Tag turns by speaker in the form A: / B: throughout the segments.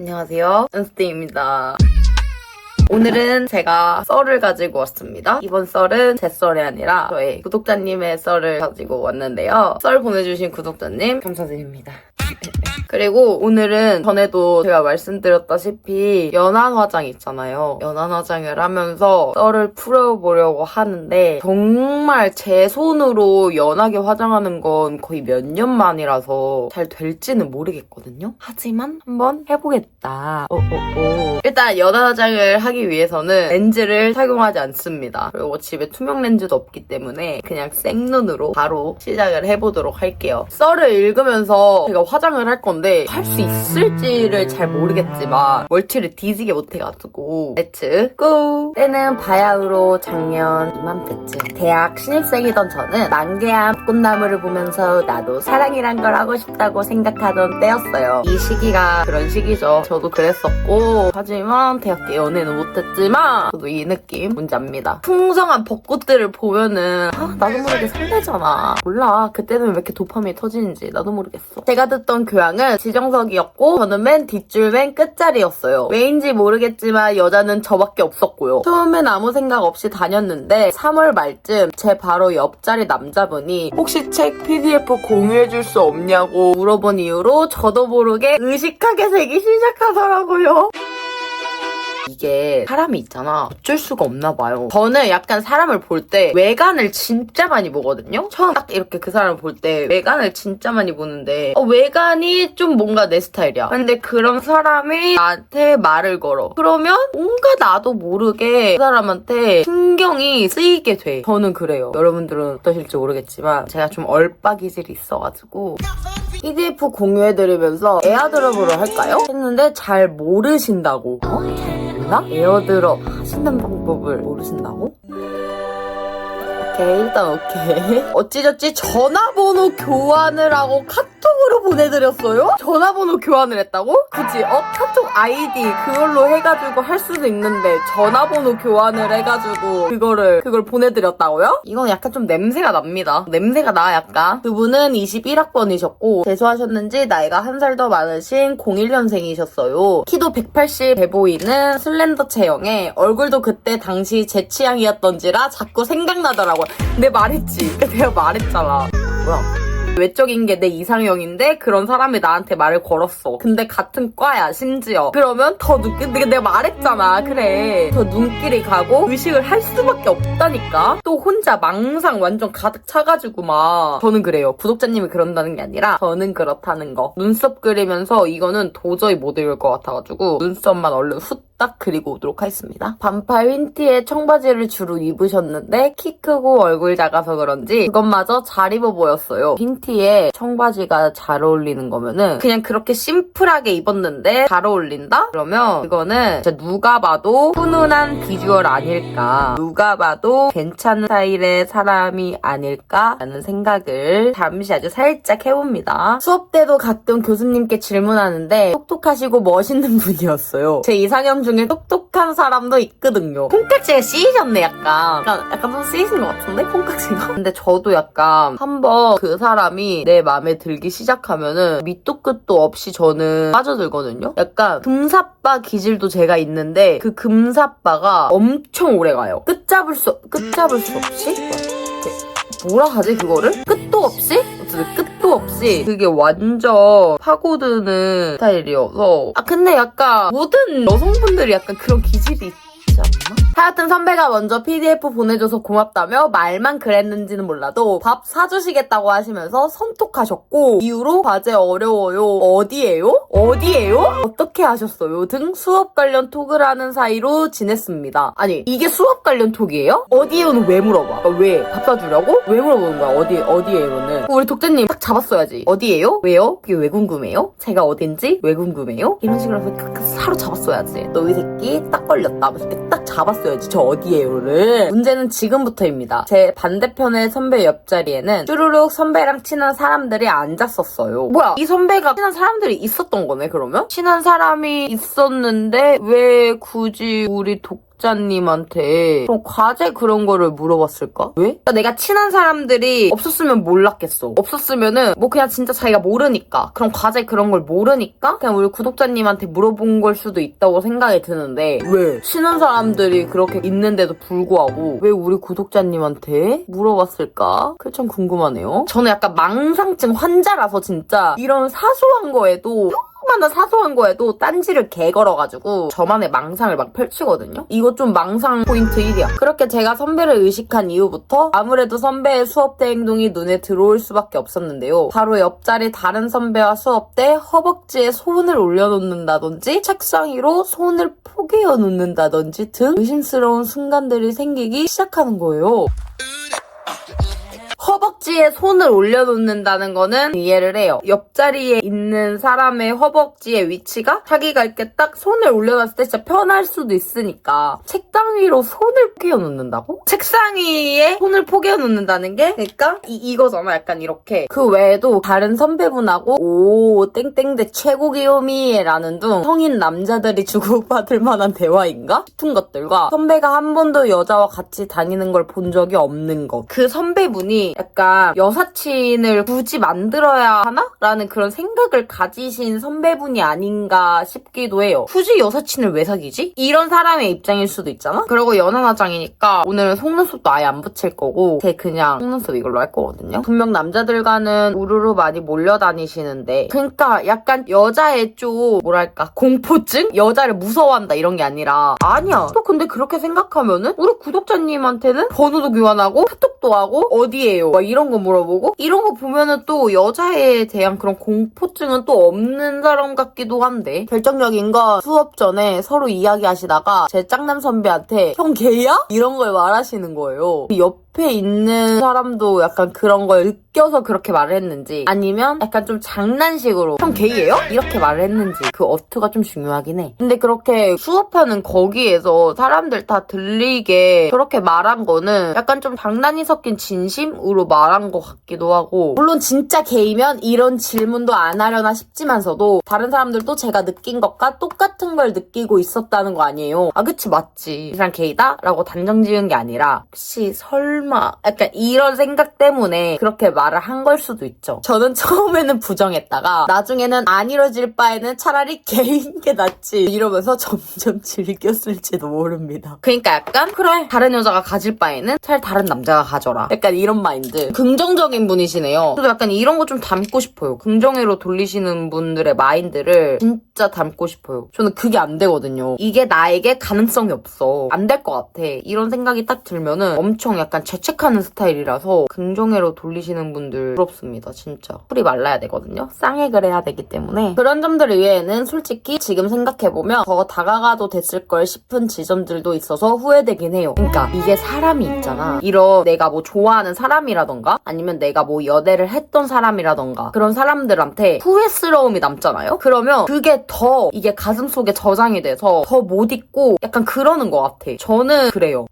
A: 안녕하세요. 은스테입니다. 오늘은 제가 썰을 가지고 왔습니다. 이번 썰은 제 썰이 아니라 저희 구독자님의 썰을 가지고 왔는데요. 썰 보내주신 구독자님 감사드립니다. 그리고 오늘은 전에도 제가 말씀드렸다시피 연한 화장 있잖아요. 연한 화장을 하면서 썰을 풀어보려고 하는데 정말 제 손으로 연하게 화장하는 건 거의 몇 년 만이라서 잘 될지는 모르겠거든요. 하지만 한번 해보겠다. 오 오 오. 일단 연한 화장을 하기 위해서는 렌즈를 착용하지 않습니다. 그리고 집에 투명 렌즈도 없기 때문에 그냥 생눈으로 바로 시작을 해보도록 할게요. 썰을 읽으면서 제가 화장을 할 건데 할 수 있을지를 잘 모르겠지만 멀티를 뒤지게 못해가지고 렛츠 고! 때는 바야흐로 작년 이맘때쯤 대학 신입생이던 저는 만개한 꽃나무를 보면서 나도 사랑이란 걸 하고 싶다고 생각하던 때였어요. 이 시기가 그런 시기죠. 저도 그랬었고 하지만 대학 때 연애는 못했지만 저도 이 느낌 뭔지 압니다. 풍성한 벚꽃들을 보면은 아 나도 모르게 설레잖아. 몰라 그때는 왜 이렇게 도파민이 터지는지 나도 모르겠어. 제가 듣던 교양은 지정석이었고 저는 맨 뒷줄 맨 끝자리였어요. 왜인지 모르겠지만 여자는 저밖에 없었고요. 처음엔 아무 생각 없이 다녔는데 3월 말쯤 제 바로 옆자리 남자분이 혹시 책 PDF 공유해줄 수 없냐고 물어본 이후로 저도 모르게 의식하게 새기 시작하더라고요. 이게 사람이 있잖아. 어쩔 수가 없나 봐요. 저는 약간 사람을 볼 때 외관을 진짜 많이 보거든요. 처음 딱 이렇게 그 사람을 볼 때 외관을 진짜 많이 보는데 어, 외관이 좀 뭔가 내 스타일이야. 근데 그런 사람이 나한테 말을 걸어. 그러면 뭔가 나도 모르게 그 사람한테 신경이 쓰이게 돼. 저는 그래요. 여러분들은 어떠실지 모르겠지만 제가 좀 얼빠기질이 있어가지고 PDF 공유해드리면서 에어드롭으로 할까요? 했는데 잘 모르신다고. 몰라? 에어드롭 하시는 방법을 모르신다고? 오케이, 일단 오케이. 어찌저찌 전화번호 교환을 하고 카톡으로 보내드렸어요? 전화번호 교환을 했다고? 그치? 어? 카톡 아이디 그걸로 해가지고 할 수도 있는데 전화번호 교환을 해가지고 그거를 그걸 보내드렸다고요? 이건 약간 좀 냄새가 납니다. 냄새가 나 약간. 그분은 21학번이셨고 재수하셨는지 나이가 한 살 더 많으신 01년생이셨어요. 키도 180돼 보이는 슬렌더 체형에 얼굴도 그때 당시 제 취향이었던지라 자꾸 생각나더라고요. 내 말했지. 내가 말했잖아. 뭐야? 외적인 게 내 이상형인데 그런 사람이 나한테 말을 걸었어. 근데 같은 과야 심지어. 그러면 더 눈, 내가, 내가 말했잖아. 그래. 더 눈길이 가고 의식을 할 수밖에 없다니까. 또 혼자 망상 완전 가득 차가지고 막. 저는 그래요. 구독자님이 그런다는 게 아니라 저는 그렇다는 거. 눈썹 그리면서 이거는 도저히 못 읽을 것 같아가지고 눈썹만 얼른 후딱 그리고 오도록 하겠습니다. 반팔 흰티에 청바지를 주로 입으셨는데 키 크고 얼굴 작아서 그런지 그것마저 잘 입어 보였어요. 흰티 에 청바지가 잘 어울리는 거면은 그냥 그렇게 심플하게 입었는데 잘 어울린다? 그러면 그거는 진짜 누가 봐도 훈훈한 비주얼 아닐까. 누가 봐도 괜찮은 스타일의 사람이 아닐까라는 생각을 잠시 아주 살짝 해봅니다. 수업 때도 가끔 교수님께 질문하는데 똑똑하시고 멋있는 분이었어요. 제 이상형 중에 똑똑한 사람도 있거든요. 콩깍지가 씌이셨네 약간. 약간, 약간 좀 씌이신 것 같은데 콩깍지가? 근데 저도 약간 한번 그 사람이 내 마음에 들기 시작하면은 밑도 끝도 없이 저는 빠져들거든요. 약간 금사빠 기질도 제가 있는데 그 금사빠가 엄청 오래 가요. 끝잡을 수 끝잡을 수 없이 그 뭐라 하지 그거를? 끝도 없이? 끝도 없이 그게 완전 파고드는 스타일이어서 아 근데 약간 모든 여성분들이 약간 그런 기질이 있 지 않나? 하여튼 선배가 먼저 PDF 보내줘서 고맙다며 말만 그랬는지는 몰라도 밥 사주시겠다고 하시면서 선톡하셨고 이후로 과제 어려워요 어디에요? 어디에요? 어떻게 하셨어요? 등 수업 관련 톡을 하는 사이로 지냈습니다. 아니 이게 수업 관련 톡이에요? 어디에요는 왜 물어봐? 그러니까 왜? 밥 사주려고? 왜 물어보는 거야? 어디 어디에요는? 우리 독자님 딱 잡았어야지. 어디에요? 왜요? 그게 왜 궁금해요? 제가 어딘지 왜 궁금해요? 이런 식으로 해서 그- 그 사로 잡았어야지. 너 이 새끼 딱 걸렸다. 하면서 이렇게 딱 잡았어야지. 저 어디에요를. 문제는 지금부터입니다. 제 반대편의 선배 옆자리에는 쭈루룩 선배랑 친한 사람들이 앉았었어요. 뭐야? 이 선배가 친한 사람들이 있었던 거네, 그러면? 친한 사람이 있었는데 왜 굳이 우리 독 구독자님한테 그럼 과제 그런 거를 물어봤을까? 왜? 그러니까 내가 친한 사람들이 없었으면 몰랐겠어. 없었으면은 뭐 그냥 진짜 자기가 모르니까 그럼 과제 그런 걸 모르니까 그냥 우리 구독자님한테 물어본 걸 수도 있다고 생각이 드는데 왜? 친한 사람들이 그렇게 있는데도 불구하고 왜 우리 구독자님한테 물어봤을까? 그게 참 궁금하네요. 저는 약간 망상증 환자라서 진짜 이런 사소한 거에도 조그마한 사소한 거에도 딴지를 개 걸어가지고 저만의 망상을 막 펼치거든요. 이거 좀 망상 포인트 1이야. 그렇게 제가 선배를 의식한 이후부터 아무래도 선배의 수업 때 행동이 눈에 들어올 수밖에 없었는데요. 바로 옆자리 다른 선배와 수업 때 허벅지에 손을 올려놓는다든지 책상 위로 손을 포개어 놓는다든지 등 의심스러운 순간들이 생기기 시작하는 거예요. 허벅지에 손을 올려놓는다는 거는 이해를 해요. 옆자리에 있는 사람의 허벅지의 위치가 자기가 이렇게 딱 손을 올려놨을 때 진짜 편할 수도 있으니까 책상 위로 손을 포개어 놓는다고? 책상 위에 손을 포개어 놓는다는 게 그러니까 이, 이거잖아 약간 이렇게 그 외에도 다른 선배분하고 오 땡땡대 최고 귀요미 라는 둥 성인 남자들이 주고받을 만한 대화인가? 싶은 것들과 선배가 한 번도 여자와 같이 다니는 걸 본 적이 없는 것 그 선배분이 약간 여사친을 굳이 만들어야 하나? 라는 그런 생각을 가지신 선배분이 아닌가 싶기도 해요. 굳이 여사친을 왜 사귀지? 이런 사람의 입장일 수도 있잖아? 그리고 연하나장이니까 오늘은 속눈썹도 아예 안 붙일 거고 제 그냥 속눈썹 이걸로 할 거거든요. 분명 남자들과는 우르르 많이 몰려다니시는데 그러니까 약간 여자의 좀 뭐랄까 공포증? 여자를 무서워한다 이런 게 아니라 아니야. 또 근데 그렇게 생각하면은 우리 구독자님한테는 번호도 교환하고 카톡 도 하고 어디에요? 막 이런 거 물어보고 이런 거 보면은 또 여자에 대한 그런 공포증은 또 없는 사람 같기도 한데 결정적인 건 수업 전에 서로 이야기하시다가 제 짱남 선배한테 형 개야? 이런 걸 말하시는 거예요. 옆에 있는 사람도 약간 그런 걸 느껴서 그렇게 말을 했는지 아니면 약간 좀 장난식으로 형 게이예요? 이렇게 말을 했는지 그 어투가 좀 중요하긴 해. 근데 그렇게 수업하는 거기에서 사람들 다 들리게 그렇게 말한 거는 약간 좀 장난이 섞인 진심으로 말한 것 같기도 하고 물론 진짜 게이면 이런 질문도 안 하려나 싶지만서도 다른 사람들도 제가 느낀 것과 똑같은 걸 느끼고 있었다는 거 아니에요. 아 그치 맞지. 이 사람 게이다? 라고 단정 지은 게 아니라 혹시 설마 약간 이런 생각 때문에 그렇게 말을 한 걸 수도 있죠. 저는 처음에는 부정했다가 나중에는 안 이뤄질 바에는 차라리 게인 게 낫지 이러면서 점점 즐겼을지도 모릅니다. 그러니까 약간 그래 다른 여자가 가질 바에는 차라리 다른 남자가 가져라. 약간 이런 마인드. 긍정적인 분이시네요. 저도 약간 이런 거 좀 담고 싶어요. 긍정으로 돌리시는 분들의 마인드를 진짜 담고 싶어요. 저는 그게 안 되거든요. 이게 나에게 가능성이 없어. 안 될 것 같아. 이런 생각이 딱 들면은 엄청 약간 죄책하는 스타일이라서 긍정으로 돌리시는 분들 부럽습니다. 진짜. 풀이 말라야 되거든요. 쌍액을 해야 되기 때문에 그런 점들 외에는 솔직히 지금 생각해보면 더 다가가도 됐을 걸 싶은 지점들도 있어서 후회되긴 해요. 그러니까 이게 사람이 있잖아. 이런 내가 뭐 좋아하는 사람이라던가 아니면 내가 뭐 연애를 했던 사람이라던가 그런 사람들한테 후회스러움이 남잖아요? 그러면 그게 더 이게 가슴 속에 저장이 돼서 더 못 잊고 약간 그러는 것 같아. 저는 그래요.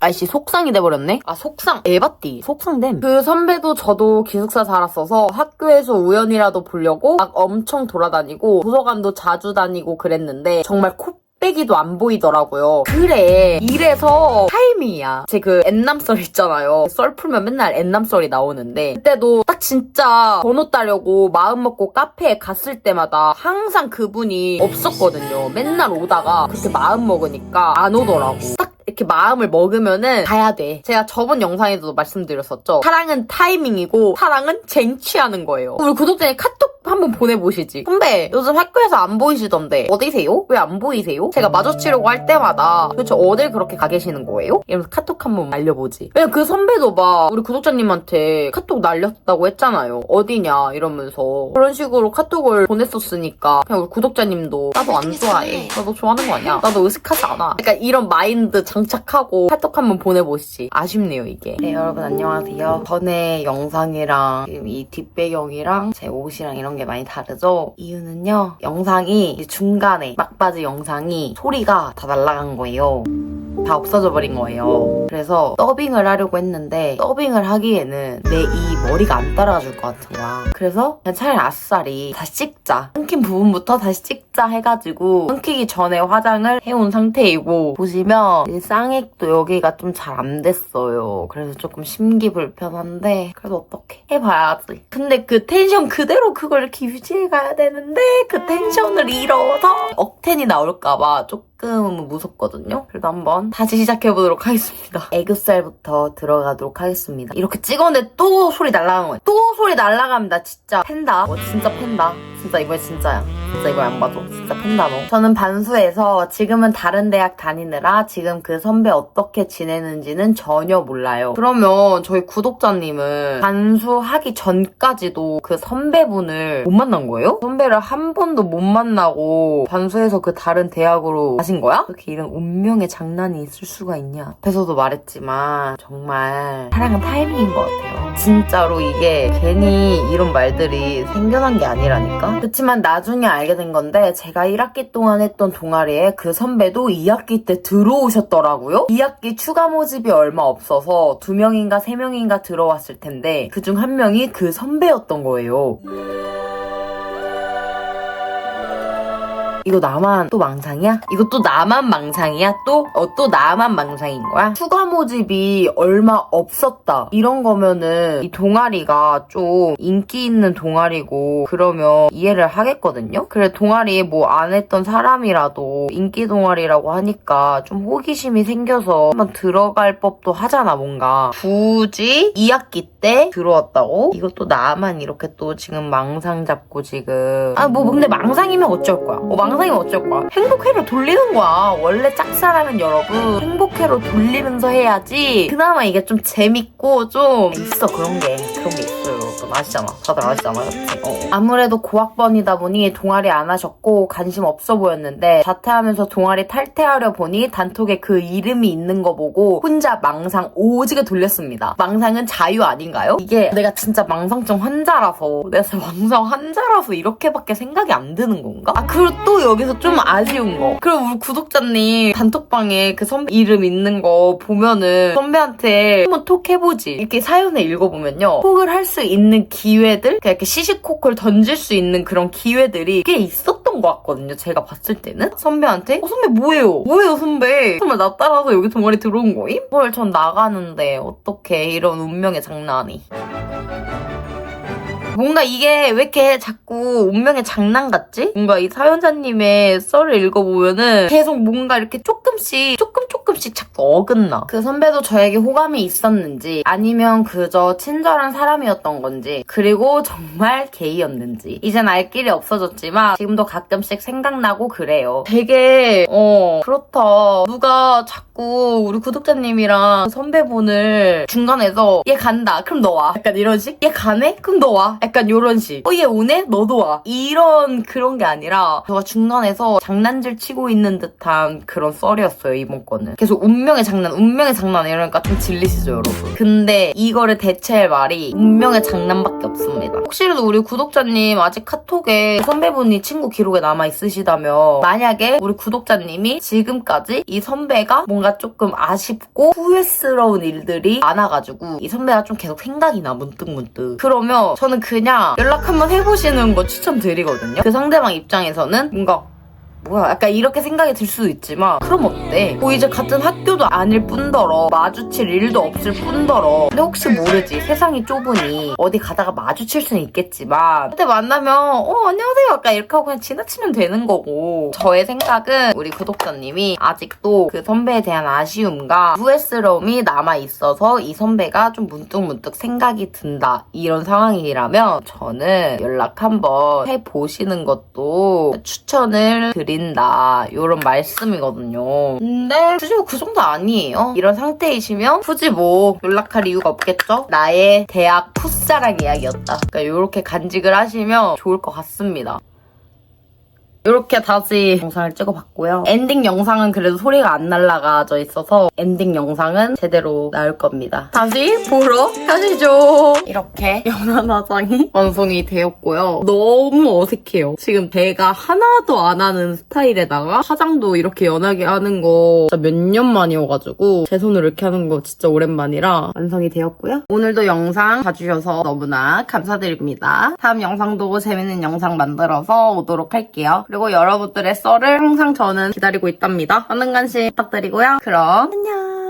A: 아이씨 속상이 돼버렸네? 아 속상 에바띠 속상됨 그 선배도 저도 기숙사 살았어서 학교에서 우연이라도 보려고 막 엄청 돌아다니고 도서관도 자주 다니고 그랬는데 정말 코 빼기도 안 보이더라고요. 그래. 이래서 타이밍이야. 제 그 엔남썰 있잖아요. 썰 풀면 맨날 엔남썰이 나오는데 그때도 딱 진짜 번호 따려고 마음 먹고 카페에 갔을 때마다 항상 그분이 없었거든요. 맨날 오다가 그렇게 마음 먹으니까 안 오더라고. 딱 이렇게 마음을 먹으면은 가야 돼. 제가 저번 영상에도 말씀드렸었죠. 사랑은 타이밍이고 사랑은 쟁취하는 거예요. 우리 구독자님 카톡 한번 보내보시지. 선배 요즘 학교에서 안 보이시던데 어디세요? 왜 안 보이세요? 제가 마주치려고 할 때마다 도대체 어딜 그렇게 가 계시는 거예요? 이러면서 카톡 한번 날려보지. 왜냐면 그 선배도 막 우리 구독자님한테 카톡 날렸다고 했잖아요. 어디냐 이러면서 그런 식으로 카톡을 보냈었으니까 그냥 우리 구독자님도 나도 안 좋아해. 나도 좋아하는 거 아니야? 나도 의식하지 않아. 약간 이런 마인드 장착 하고 카톡 한번 보내보시지. 아쉽네요 이게. 네 여러분 안녕하세요. 전에 영상이랑 지금 이 뒷배경이랑 제 옷이랑 이런 게 많이 다르죠? 이유는요. 영상이 중간에 막바지 영상이 소리가 다 날아간 거예요. 다 없어져 버린 거예요. 그래서 더빙을 하려고 했는데 더빙을 하기에는 내 이 머리가 안 따라가 줄것 같은 거야. 그래서 그냥 차라리 아싸리 다시 찍자. 끊긴 부분부터 다시 찍자 해가지고 끊기기 전에 화장을 해온 상태이고 보시면 이 쌍액도 여기가 좀 잘 안 됐어요. 그래서 조금 심기 불편한데 그래도 어떻게 해봐야지. 근데 그 텐션 그대로 그걸 이렇게 유지해가야 되는데 그 텐션을 잃어서 억텐이 나올까봐 조금 무섭거든요. 그래도 한번 다시 시작해보도록 하겠습니다. 애교살부터 들어가도록 하겠습니다. 이렇게 찍었는데 또 소리 날라간 거예요. 또 소리 날라갑니다. 진짜 팬다. 어, 진짜 팬다. 진짜 이번에 진짜야. 진짜 이거 안 봐도 진짜 팬다 너. 저는 반수해서 지금은 다른 대학 다니느라 지금 그 선배 어떻게 지내는지는 전혀 몰라요. 그러면 저희 구독자님은 반수하기 전까지도 그 선배분을 못 만난 거예요? 선배를 한 번도 못 만나고 반수해서 그 다른 대학으로 가신 거야? 그렇게 이런 운명의 장난이 있을 수가 있냐? 앞에서도 말했지만 정말 사랑은 타이밍인 것 같아요. 진짜로 이게 괜히 이런 말들이 생겨난 게 아니라니까? 그렇지만 나중에 알게 된 건데 제가 1학기 동안 했던 동아리에 그 선배도 2학기 때 들어오셨더라고요? 2학기 추가 모집이 얼마 없어서 2명인가 3명인가 들어왔을 텐데 그중 한 명이 그 선배였던 거예요. 이거 나만 또 망상이야? 이거 또 나만 망상이야? 또? 어, 또 나만 망상인 거야? 추가 모집이 얼마 없었다. 이런 거면은 이 동아리가 좀 인기 있는 동아리고 그러면 이해를 하겠거든요? 그래, 동아리에 뭐안 했던 사람이라도 인기 동아리라고 하니까 좀 호기심이 생겨서 한번 들어갈 법도 하잖아, 뭔가. 굳이 2학기 때 들어왔다고? 이것도 나만 이렇게 또 지금 망상 잡고 지금. 아, 뭐 근데 망상이면 어쩔 거야? 어, 망상 이면 어쩔 거야? 행복회로 돌리는 거야. 원래 짝사랑은 여러분 행복회로 돌리면서 해야지. 그나마 이게 좀 재밌고 좀 있어 그런 게 그런 게 있어요. 넌 아시잖아. 다들 아시잖아, 그치? 어. 아무래도 고학번이다 보니 동아리 안 하셨고 관심 없어 보였는데 자퇴하면서 동아리 탈퇴하려 보니 단톡에 그 이름이 있는 거 보고 혼자 망상 오지게 돌렸습니다. 망상은 자유 아닌가요? 이게 내가 진짜 망상증 환자라서 내가 진짜 망상 환자라서 이렇게밖에 생각이 안 드는 건가? 아 그리고 또 여기서 좀 아쉬운 거 그리고 우리 구독자님 단톡방에 그 선배 이름 있는 거 보면은 선배한테 한번 톡 해보지 이렇게 사연을 읽어보면요 톡을 할 수 있는 기회들 그냥 이렇게 시시콜콜 던질 수 있는 그런 기회들이 꽤 있었던 것 같거든요 제가 봤을 때는 선배한테 어 선배 뭐예요? 뭐예요 선배? 정말 나 따라서 여기 동아리 들어온 거임? 헐 전 나가는데 어떻게 이런 운명의 장난이 뭔가 이게 왜 이렇게 자꾸 운명의 장난 같지? 뭔가 이 사연자님의 썰을 읽어보면은 계속 뭔가 이렇게 조금씩 조금 조금씩 자꾸 어긋나. 그 선배도 저에게 호감이 있었는지 아니면 그저 친절한 사람이었던 건지 그리고 정말 게이였는지 이젠 알 길이 없어졌지만 지금도 가끔씩 생각나고 그래요. 되게 어 그렇다. 누가 자꾸 우리 구독자님이랑 선배분을 중간에서 얘 간다. 그럼 너 와. 약간 이런 식? 얘 가네? 그럼 너 와. 이런 식. 어, 얘 오네? 너도 와. 이런 그런 게 아니라 제가 중간에서 장난질 치고 있는 듯한 그런 썰이었어요, 이번 거는. 계속 운명의 장난, 운명의 장난 이러니까 좀 질리시죠, 여러분? 근데 이거를 대체할 말이 운명의 장난밖에 없습니다. 혹시라도 우리 구독자님 아직 카톡에 선배분이 친구 기록에 남아 있으시다면 만약에 우리 구독자님이 지금까지 이 선배가 뭔가 조금 아쉽고 후회스러운 일들이 많아가지고 이 선배가 좀 계속 생각이 나 문득문득 그러면 저는 그냥 연락 한번 해보시는 거 추천드리거든요. 그 상대방 입장에서는 뭔가 뭐야 약간 이렇게 생각이 들 수도 있지만 그럼 어때? 뭐 이제 같은 학교도 아닐 뿐더러 마주칠 일도 없을 뿐더러. 근데 혹시 모르지 세상이 좁으니 어디 가다가 마주칠 수는 있겠지만. 그때 만나면 어 안녕하세요. 약간 이렇게 하고 그냥 지나치면 되는 거고. 저의 생각은 우리 구독자님이 아직도 그 선배에 대한 아쉬움과 후회스러움이 남아있어서 이 선배가 좀 문득문득 생각이 든다. 이런 상황이라면 저는 연락 한번 해보시는 것도 추천을 드립니다 드린다 이런 말씀이거든요. 근데 굳이 뭐 그 정도 아니에요. 이런 상태이시면 굳이 뭐 연락할 이유가 없겠죠? 나의 대학 풋사랑 이야기였다. 그러니까 이렇게 간직을 하시면 좋을 것 같습니다. 이렇게 다시 영상을 찍어봤고요. 엔딩 영상은 그래도 소리가 안 날라가져 있어서 엔딩 영상은 제대로 나올 겁니다. 다시 보러 가시죠. 이렇게 연한 화장이 완성이 되었고요. 너무 어색해요. 지금 배가 하나도 안 하는 스타일에다가 화장도 이렇게 연하게 하는 거 진짜 몇 년 만이어가지고 제 손으로 이렇게 하는 거 진짜 오랜만이라 완성이 되었고요. 오늘도 영상 봐주셔서 너무나 감사드립니다. 다음 영상도 재밌는 영상 만들어서 오도록 할게요. 그리고 여러분들의 썰을 항상 저는 기다리고 있답니다. 많은 관심 부탁드리고요. 그럼 안녕.